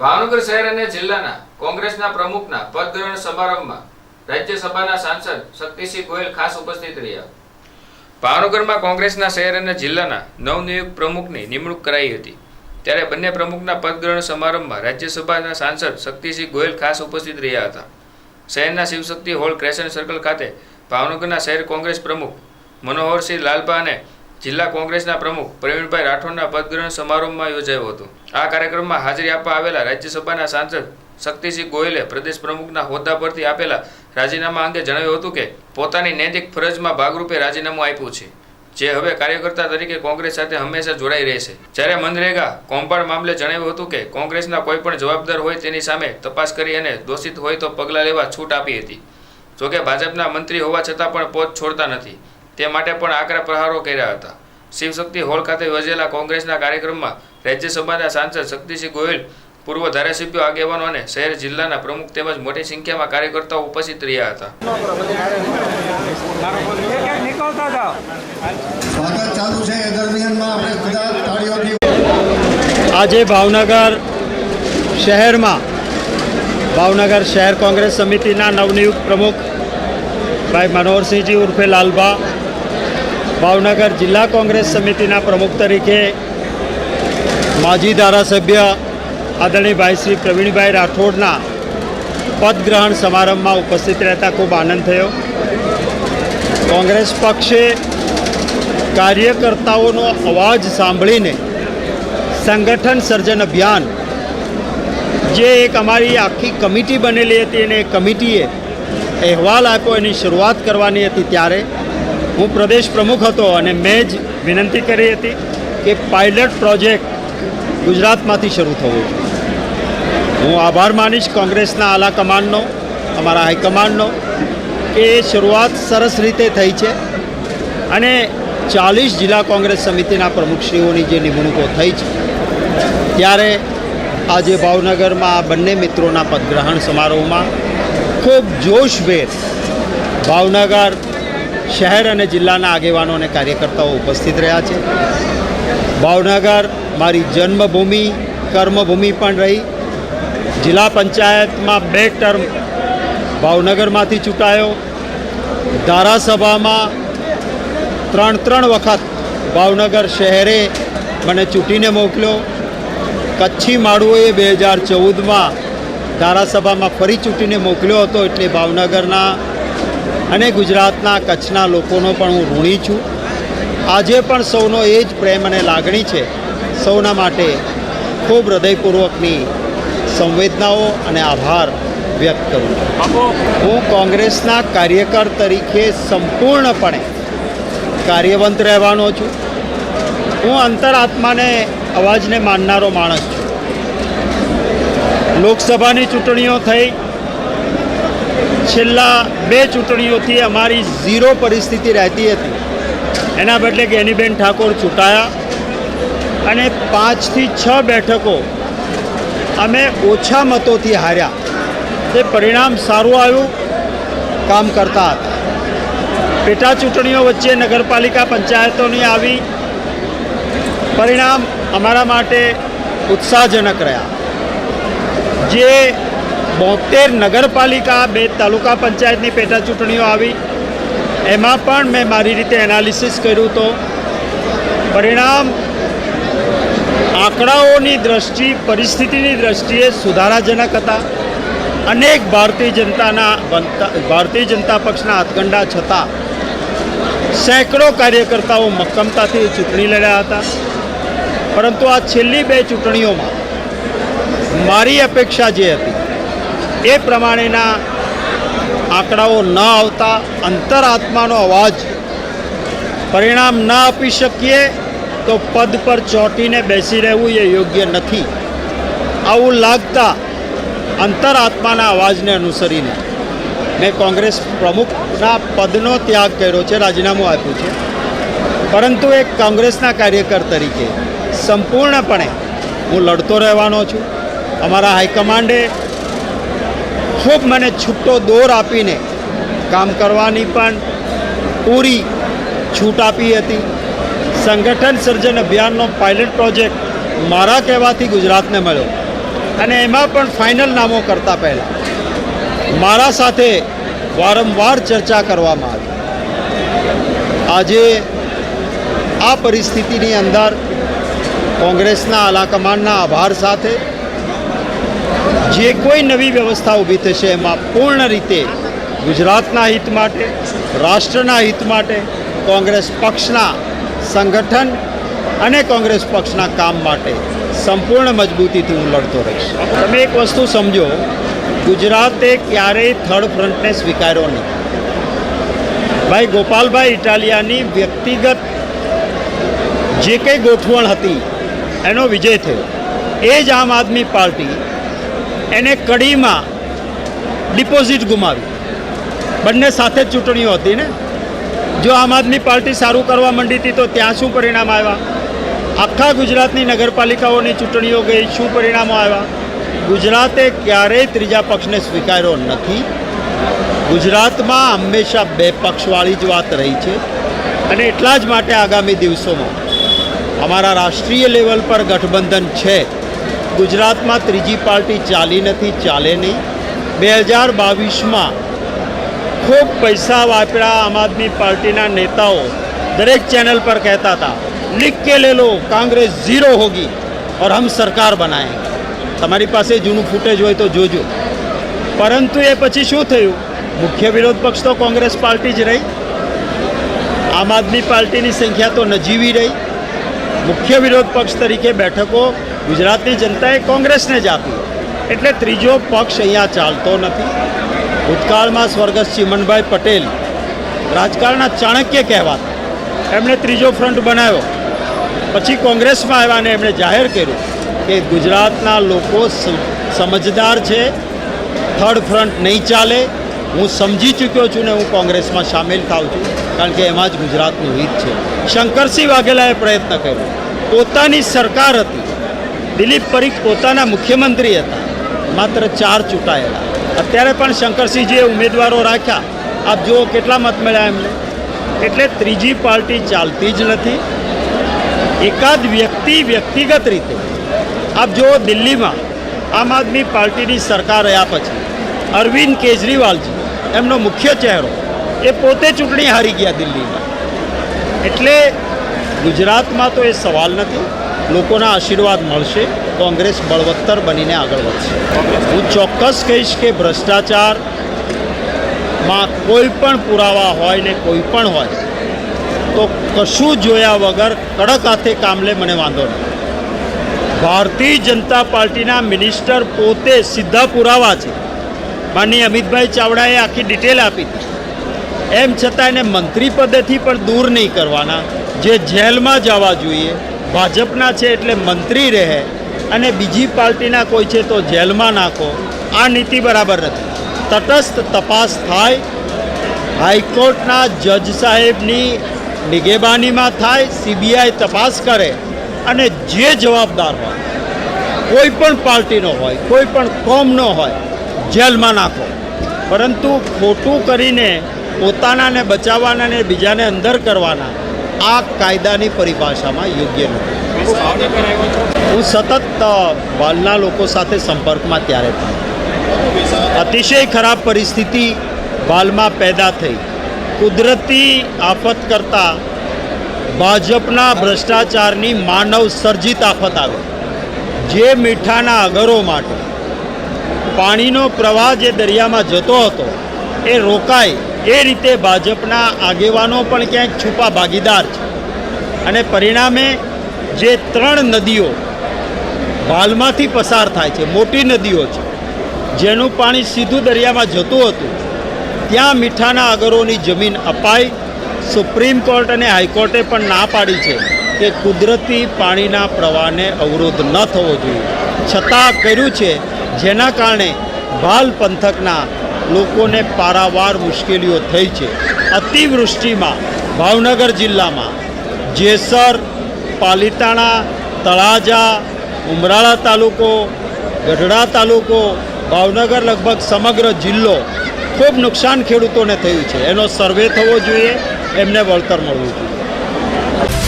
ભાવનગર શહેર અને જિલ્લાના કોંગ્રેસના પ્રમુખના પદગ્રહણ સમારંભમાં રાજ્યસભાના સાંસદ શક્તિસિંહ ગોયલ ખાસ ઉપસ્થિત રહ્યા. ભાવનગરમાં કોંગ્રેસના શહેર અને જિલ્લાના નવનિયુક્ત પ્રમુખની નિમણૂક કરાઈ હતી. ત્યારે બંને પ્રમુખના પદગ્રહણ સમારંભમાં રાજ્યસભાના સાંસદ શક્તિસિંહ ગોયલ ખાસ ઉપસ્થિત રહ્યા હતા. શહેરના શિવશક્તિ હોલ ક્રેશન સર્કલ ખાતે ભાવનગરના શહેર કોંગ્રેસ પ્રમુખ મનોહરસિંહ લાલબા અને જિલ્લા કોંગ્રેસના પ્રમુખ પ્રવીણભાઈ રાઠોડના પદગ્રહણ સમારોહમાં યોજાયો હતો. આ કાર્યક્રમમાં હાજરી આપવા આવેલા રાજ્યસભાના સાંસદ શક્તિસિંહ ગોયલે પ્રદેશ પ્રમુખના હોદ્દા પરથી આપેલા રાજીનામા અંગે જણાવ્યું હતું કે, પોતાની નૈતિક ફરજમાં ભાગરૂપે રાજીનામું આપ્યું છે, જે હવે કાર્યકર્તા તરીકે કોંગ્રેસ સાથે હંમેશા જોડાઈ રહેશે. જ્યારે મનરેગા કૌભાંડ મામલે જણાવ્યું હતું કે, કોંગ્રેસના કોઈ પણ જવાબદાર હોય તેની સામે તપાસ કરી અને દોષિત હોય તો પગલાં લેવા છૂટ આપી હતી. જોકે ભાજપના મંત્રી હોવા છતાં પણ પોત છોડતા નથી. તે માટે પણ આકરા પ્રહારો કર્યા હતા. શિવશક્તિ હોલ ખાતે યોજેલા કોંગ્રેસના કાર્યક્રમમાં રાજ્યસભાના સાંસદ શક્તિસિંહ ગોયલ પૂર્વ ધારાસભ્યો આગેવાનો અને શહેર જિલ્લાના પ્રમુખ તેમજ મોટી સંખ્યામાં કાર્યકર્તાઓ ઉપસ્થિત રહ્યા હતા. આજે ભાવનગર શહેરમાં ભાવનગર શહેર કોંગ્રેસ સમિતિના નવનિયુક્ત પ્રમુખ ભાઈ મનોહરસિંહજી ઉર્ફે લાલબા ભાવનગર જિલ્લા કોંગ્રેસ સમિતિના પ્રમુખ તરીકે માજી ધારાસભ્ય આદરણીભાઈ શ્રી પ્રવીણભાઈ રાઠોડના પદગ્રહણ સમારંભમાં ઉપસ્થિત રહેતા ખૂબ આનંદ થયો. કોંગ્રેસ પક્ષે કાર્યકર્તાઓનો અવાજ સાંભળીને સંગઠન સર્જન અભિયાન, જે એક અમારી આખી કમિટી બનેલી હતી અને એ કમિટીએ અહેવાલ આપ્યો, એની શરૂઆત કરવાની હતી ત્યારે હું પ્રદેશ પ્રમુખ હતો અને મેં જ વિનંતી કરી હતી કે પાયલટ પ્રોજેક્ટ ગુજરાતમાંથી શરૂ થવો હું આભાર માનીશ કોંગ્રેસના આલા કમાન્ડનો, અમારા હાઈકમાન્ડનો કે શરૂઆત સરસ રીતે થઈ છે અને ચાલીસ જિલ્લા કોંગ્રેસ સમિતિના પ્રમુખશ્રીઓની જે નિમણૂકો થઈ છે, ત્યારે આજે ભાવનગરમાં બંને મિત્રોના પદગ્રહણ સમારોહમાં ખૂબ જોશભેર ભાવનગર શહેર અને જિલ્લાના આગેવાનો અને કાર્યકર્તાઓ ઉપસ્થિત રહ્યા છે. ભાવનગર મારી જન્મભૂમિ, કર્મભૂમિ પણ રહી. જિલ્લા પંચાયતમાં બે ટર્મ ભાવનગરમાંથી ચૂંટાયો. ધારાસભામાં ત્રણ ત્રણ વખત ભાવનગર શહેરે મને ચૂંટીને મોકલ્યો. કચ્છી માળુઓએ બે હજાર ચૌદમાં ધારાસભામાં ફરી ચૂંટીને મોકલ્યો હતો એટલે ભાવનગરના અને ગુજરાતના કચ્છના લોકોનો પણ હું ઋણી છું. આજે પણ સૌનો એ જ પ્રેમ અને લાગણી છે. સૌના માટે ખૂબ હૃદયપૂર્વકની સંવેદનાઓ અને આભાર વ્યક્ત કરું હું કોંગ્રેસના કાર્યકર તરીકે સંપૂર્ણપણે કાર્યવંત રહેવાનો છું. હું અંતરાત્માને અવાજને માનનારો માણસ છું. લોકસભાની ચૂંટણીઓ થઈ છેલ્લા બે ચૂંટણીઓથી અમારી ઝીરો પરિસ્થિતિ રહેતી હતી. એના બદલે ગેનીબેન ઠાકોર ચૂંટાયા અને પાંચથી છ બેઠકો અમે ઓછા મતોથી હાર્યા. તે પરિણામ સારું આવ્યું. કામ કરતા હતા. પેટા ચૂંટણીઓ વચ્ચે નગરપાલિકા પંચાયતોની આવી પરિણામ અમારા માટે ઉત્સાહજનક રહ્યા. જે બોતેર નગરપાલિકા, બે તાલુકા પંચાયતની પેટા ચૂંટણીઓ આવી. એમાં પણ મેં મારી રીતે એનાલિસિસ કર્યું તો પરિણામ આંકડાઓની દ્રષ્ટિ, પરિસ્થિતિની દ્રષ્ટિએ સુધારાજનક હતા. અનેક ભારતીય જનતાના ભારતીય જનતા પક્ષના હાથગંડા છતાં સેંકડો કાર્યકર્તાઓ મક્કમતાથી ચૂંટણી લડ્યા હતા. પરંતુ આ છેલ્લી બે ચૂંટણીઓમાં મારી અપેક્ષા જે હતી એ પ્રમાણેના આંકડાઓ ન આવતા અંતરાત્માનો અવાજ પરિણામ ન આપી શકીએ તો પદ પર ચોંટીને બેસી રહેવું એ યોગ્ય નથી. આવું લાગતા અંતરાત્માના અવાજને અનુસરીને મેં કોંગ્રેસ પ્રમુખના પદનો ત્યાગ કર્યો છે, રાજીનામું આપ્યું છે. પરંતુ એક કોંગ્રેસના કાર્યકર તરીકે સંપૂર્ણપણે હું લડતો રહેવાનો છું. અમારા હાઈકમાન્ડે ખૂબ મને છૂટો દોર આપીને કામ કરવાની પણ પૂરી છૂટ આપી હતી. સંગઠન સર્જન અભિયાનનો પાયલટ પ્રોજેક્ટ મારા કહેવાથી ગુજરાતને મળ્યો. અને એમાં પણ ફાઇનલ નામો કરતાં પહેલાં મારા સાથે વારંવાર ચર્ચા કરવામાં આવી. આજે આ પરિસ્થિતિની અંદર કોંગ્રેસના આલાકમાનના આભાર સાથે જે કોઈ નવી વ્યવસ્થા ઊભી થશે એમાં પૂર્ણ રીતે ગુજરાતના હિત માટે, રાષ્ટ્રના હિત માટે, કોંગ્રેસ પક્ષના સંગઠન અને કોંગ્રેસ પક્ષના કામ માટે સંપૂર્ણ મજબૂતીથી હું લડતો રહીશ. તમે એક વસ્તુ સમજો, ગુજરાતે ક્યારેય થર્ડ ફ્રન્ટને સ્વીકાર્યો નહીં. ભાઈ ગોપાલભાઈ ઇટાલિયાની વ્યક્તિગત જે કંઈ ગોઠવણ હતી, એનો વિજય થયો. એ જ આમ આદમી પાર્ટી એને કડીમાં ડિપોઝિટ ગુમાવી બંને સાથે જ ચૂંટણીઓ હતી ને? જો આમ આદમી પાર્ટી સારું કરવા માંડી હતી તો ત્યાં શું પરિણામ આવ્યા? આખા ગુજરાતની નગરપાલિકાઓની ચૂંટણીઓ ગઈ, શું પરિણામો આવ્યા? ગુજરાતે ક્યારેય ત્રીજા પક્ષને સ્વીકાર્યો નથી. ગુજરાતમાં હંમેશા બે પક્ષવાળી જ વાત રહી છે. અને એટલા જ માટે આગામી દિવસોમાં અમારા રાષ્ટ્રીય લેવલ પર ગઠબંધન છે. ગુજરાતમાં ત્રીજી પાર્ટી ચાલી નથી, ચાલે નહીં. બે હજાર બાવીસમાં ખૂબ પૈસા વાપર્યા આમ આદમી પાર્ટીના નેતાઓ. દરેક ચેનલ પર કહેતા હતા લીક કે લે લો, કાંગ્રેસ ઝીરો હોગી ઓર હમ સરકાર બનાએ. તમારી પાસે જૂનું ફૂટેજ હોય તો જોજો. પરંતુ એ પછી શું થયું? મુખ્ય વિરોધ પક્ષ તો કોંગ્રેસ પાર્ટી જ રહી. આમ આદમી પાર્ટીની સંખ્યા તો નજીવી રહી. મુખ્ય વિરોધ પક્ષ તરીકે બેઠકો ગુજરાતની જનતાએ કોંગ્રેસને જ આપી એટલે ત્રીજો પક્ષ અહીંયા ચાલતો નથી. ભૂતકાળમાં સ્વર્ગસ્થ ચિમનભાઈ પટેલ રાજકારણના ચાણક્ય કહેવાતા. એમણે ત્રીજો ફ્રન્ટ બનાવ્યો. પછી કોંગ્રેસમાં આવ્યા અને એમણે જાહેર કર્યું કે ગુજરાતના લોકો સમજદાર છે, થર્ડ ફ્રન્ટ નહીં ચાલે. હું સમજી ચૂક્યો છું ને હું કોંગ્રેસમાં સામેલ થાઉં છું, કારણ કે એમાં જ ગુજરાતનું હિત છે. શંકરસિંહ વાઘેલાએ પ્રયત્ન કર્યો. પોતાની સરકાર હતી. દિલીપ પરીખ પોતાના મુખ્યમંત્રી હતા. માત્ર ચાર ચૂંટાયેલા. અત્યારે પણ શંકરસિંહજીએ ઉમેદવારો રાખ્યા. આપ જુઓ કેટલા મત મળ્યા એમને. એટલે ત્રીજી પાર્ટી ચાલતી જ નથી. એકાદ વ્યક્તિ વ્યક્તિગત રીતે. આપ જુઓ દિલ્હીમાં આમ આદમી પાર્ટીની સરકાર રહ્યા પછી અરવિંદ કેજરીવાલજી, એમનો મુખ્ય ચહેરો, એ પોતે ચૂંટણી હારી ગયા દિલ્હીમાં. એટલે ગુજરાતમાં તો એ સવાલ નથી. લોકોના આશીર્વાદ મળશે, કોંગ્રેસ બળવત્તર બનીને આગળ વધશે. હું ચોક્કસ કહીશ કે ભ્રષ્ટાચારમાં કોઈ પણ પુરાવા હોય ને કોઈ પણ હોય, તો કશું જોયા વગર કડક હાથે કામ લે મને વાંધો નહીં. ભારતીય જનતા પાર્ટીના મિનિસ્ટર પોતે સીધા પુરાવા છે. માનની અમિતભાઈ ચાવડાએ આખી ડિટેલ આપી હતી. એમ છતાં એને મંત્રી પદેથી પણ દૂર નહીં કરવાના. જે જેલમાં જવા જોઈએ ભાજપના છે એટલે મંત્રી રહે અને બીજી પાર્ટીના કોઈ છે તો જેલમાં નાખો. આ નીતિ બરાબર નથી. તટસ્થ તપાસ થાય, હાઈકોર્ટના જજ સાહેબની નિગેબાનીમાં થાય, સીબીઆઈ તપાસ કરે અને જે જવાબદાર હોય, કોઈ પણ પાર્ટીનો હોય, કોઈ પણ કોમનો હોય, જેલમાં નાખો. પરંતુ ખોટું કરીને પોતાનાને બચાવવાના ને બીજાને અંદર કરવાના આ કાયદાની પરિભાષામાં યોગ્ય નથી. હું સતત વાલના લોકો સાથે સંપર્કમાં ત્યારે પણ. અતિશય ખરાબ પરિસ્થિતિ વાલમાં પેદા થઈ. કુદરતી આફત કરતાં ભાજપના ભ્રષ્ટાચારની માનવ સર્જિત આફત આવી. જે મીઠાના અગરો માટે પાણીનો પ્રવાહ જે દરિયામાં જતો હતો, એ રોકાય. એ રીતે ભાજપના આગેવાનો પણ ક્યાંક છુપા ભાગીદાર છે. અને પરિણામે જે ત્રણ નદીઓ ભાલમાંથી પસાર થાય છે, મોટી નદીઓ છે, જેનું પાણી સીધું દરિયામાં જતું હતું, ત્યાં મીઠાના અગરોની જમીન અપાઈ. સુપ્રીમ કોર્ટ અને હાઈકોર્ટે પણ ના પાડી છે કે કુદરતી પાણીના પ્રવાહને અવરોધ ન થવો જોઈએ. છતાં કર્યું છે, જેના કારણે ભાલ પંથકના લોકોને પારાવાર મુશ્કેલીઓ થઈ છે. અતિવૃષ્ટિમાં, ભાવનગર જિલ્લામાં, જેસર, પાલિતાણા, તળાજા, ઉમરાળા તાલુકો, ગઢડા તાલુકો, ભાવનગર લગભગ સમગ્ર જિલ્લો ખૂબ નુકસાન ખેડૂતોને થયું છે. એનો સર્વે થવો જોઈએ, એમને વળતર મળવું જોઈએ.